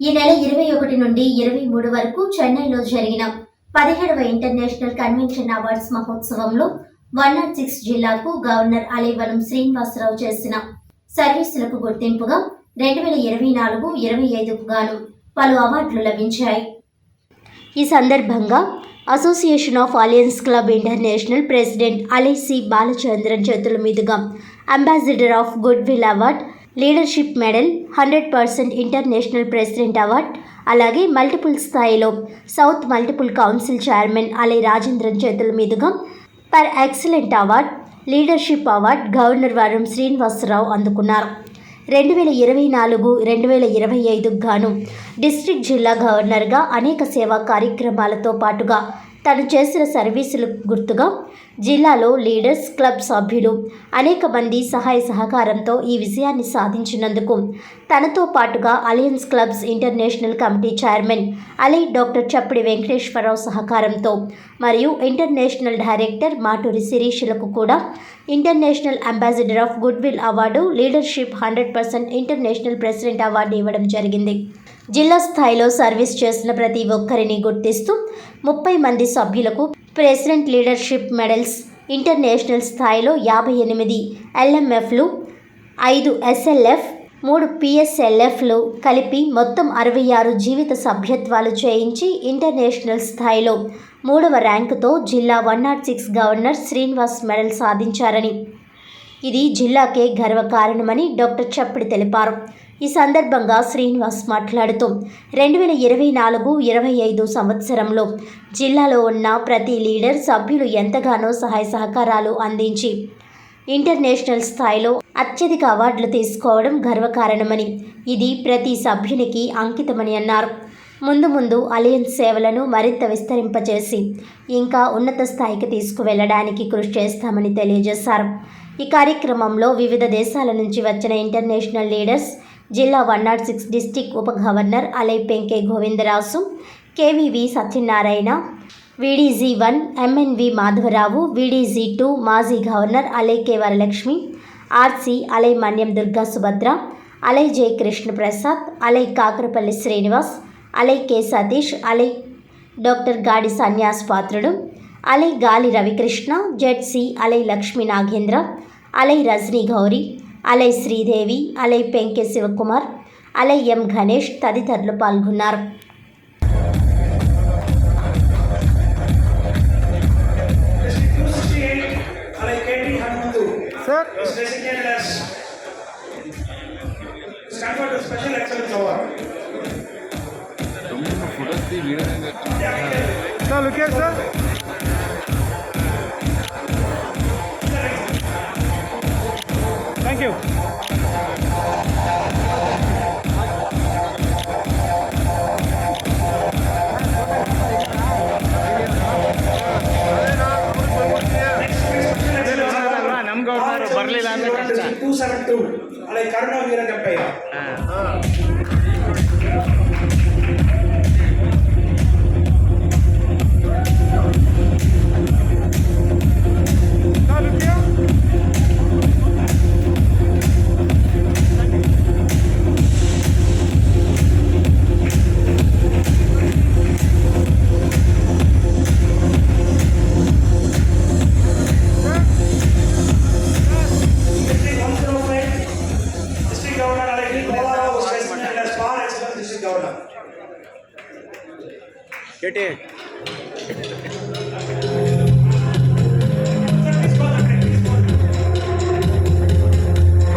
ఈ నెల ఇరవై ఒకటి నుండి ఇరవై మూడు వరకు చెన్నైలో జరిగిన పదిహేడవ ఇంటర్నేషనల్ కన్వెన్షన్ అవార్డ్స్ మహోత్సవంలో వన్ నాట్ సిక్స్ జిల్లాకు గవర్నర్ అలీవనం శ్రీనివాసరావు చేసిన సర్వీసులకు గుర్తింపుగా రెండు వేల ఇరవై నాలుగు ఇరవై ఐదుకు గాను పలు అవార్డులు లభించాయి. ఈ సందర్భంగా association of alliance club international president అలీసి Balachandran చేతుల మీదుగా ambassador of goodwill award leadership medal hundred percent international president award అలాగే మల్టిపుల్ స్థాయిలో సౌత్ మల్టిపుల్ కౌన్సిల్ చైర్మన్ అలై రాజేంద్రన్ చేతుల మీదుగా per excellent award leadership award governor వరం శ్రీనివాసరావు అందుకున్నారు. రెండు వేల ఇరవై నాలుగు రెండు వేల ఇరవై ఐదుకు గాను డిస్ట్రిక్ట్ జిల్లా గవర్నర్గా అనేక సేవా కార్యక్రమాలతో పాటుగా తను చేసిన సర్వీసులకు గుర్తుగా జిల్లాలో లీడర్స్ క్లబ్ సభ్యులు అనేక మంది సహాయ సహకారంతో ఈ విజయాన్ని సాధించినందుకు తనతో పాటుగా alliance clubs international committee chairman Ali doctor Chappidi Venkateswararao సహకారంతో మరియు ఇంటర్నేషనల్ డైరెక్టర్ మాటూరి శిరీషులకు కూడా international ambassador of goodwill award leadership hundred percent international president award ఇవ్వడం జరిగింది. జిల్లా స్థాయిలో సర్వీస్ చేసిన ప్రతి ఒక్కరిని గుర్తిస్తూ ముప్పై మంది సభ్యులకు ప్రెసిడెంట్ లీడర్షిప్ మెడల్స్ ఇంటర్నేషనల్ స్థాయిలో యాభై ఎనిమిది ఎల్ఎంఎఫ్లు ఐదు ఎస్ఎల్ఎఫ్ మూడు పిఎస్ఎల్ఎఫ్లు కలిపి మొత్తం అరవై ఆరు జీవిత సభ్యత్వాలు చేయించి ఇంటర్నేషనల్ స్థాయిలో మూడవ ర్యాంకుతో జిల్లా one nought six governor Srinivas medal సాధించారని ఇది జిల్లాకే గర్వకారణమని డాక్టర్ చప్పిడి తెలిపారు. ఈ సందర్భంగా శ్రీనివాస్ మాట్లాడుతూ రెండు వేల ఇరవై నాలుగు ఇరవై ఐదు సంవత్సరంలో జిల్లాలో ఉన్న ప్రతి లీడర్ సభ్యులు ఎంతగానో సహాయ సహకారాలు అందించి ఇంటర్నేషనల్ స్థాయిలో అత్యధిక అవార్డులు తీసుకోవడం గర్వకారణమని ఇది ప్రతి సభ్యునికి అంకితమని అన్నారు. ముందు ముందు అలయన్స్ సేవలను మరింత విస్తరింపచేసి ఇంకా ఉన్నత స్థాయికి తీసుకువెళ్ళడానికి కృషి చేస్తామని తెలియజేశారు. ఈ కార్యక్రమంలో వివిధ దేశాల నుంచి వచ్చిన ఇంటర్నేషనల్ లీడర్స్ జిల్లా వన్ నాట్ సిక్స్ డిస్టిక్ ఉప గవర్నర్ అలై Penke Govindarasu K V V Satyanarayana V D G one M N V Madhavarao V D G two మాజీ గవర్నర్ అలై కే వరలక్ష్మి ఆర్సీ అలై మన్యం దుర్గా సుభద్ర అలై జయ కృష్ణ ప్రసాద్ అలై కాకరపల్లి శ్రీనివాస్ అలై కె సతీష్ అలై డాక్టర్ గాడి సన్యాస్ పాత్రుడు అలై గాలి రవికృష్ణ జెడ్సీ అలై లక్ష్మీ నాగేంద్ర అలై రజనీ గౌరి అలై శ్రీదేవి అలై పెంకె శివకుమార్ అలై ఎం గణేష్ తదితరులు పాల్గొన్నారు. Sir, Special Excellence Award. Sir, look here, sir. Thank you. ನಮ್ಗೆ ಅವ್ರು ಬರಲಿಲ್ಲ ಅಂದ್ರೆ ಕಷ್ಟ ಟೂ ಸೆವೆನ್ ಟೂ ಅಲ್ಲೇ ಕರ್ಣ ವೀರ ಕೆಂಪಯ್ಯ डेट